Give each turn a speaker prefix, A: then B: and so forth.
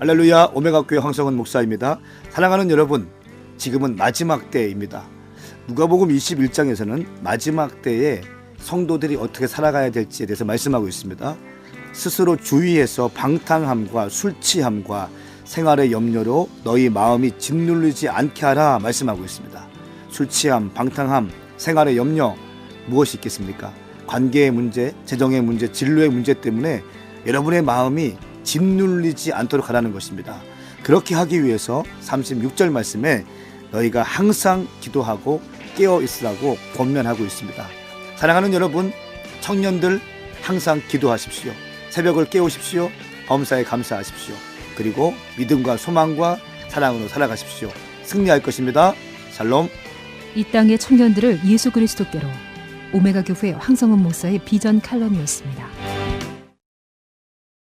A: 할렐루야 오메가교회 황성은 목사입니다. 사랑하는 여러분, 지금은 마지막 때입니다. 누가복음 21장에서는 마지막 때에 성도들이 어떻게 살아가야 될지에 대해서 말씀하고 있습니다. 스스로 주위에서 방탕함과 술 취함과 생활의 염려로 너희 마음이 짓눌리지 않게 하라 말씀하고 있습니다. 술 취함, 방탕함, 생활의 염려 무엇이 있겠습니까? 관계의 문제, 재정의 문제, 진로의 문제 때문에 여러분의 마음이 짓눌리지 않도록 하라는 것입니다. 그렇게 하기 위해서 36절 말씀에 너희가 항상 기도하고 깨어 있으라고 권면하고 있습니다. 사랑하는 여러분, 청년들 항상 기도하십시오. 새벽을 깨우십시오. 범사에 감사하십시오. 그리고 믿음과 소망과 사랑으로 살아가십시오. 승리할 것입니다. 샬롬.
B: 이 땅의 청년들을 예수 그리스도께로 오메가 교회 황성은 목사의 비전 칼럼이었습니다.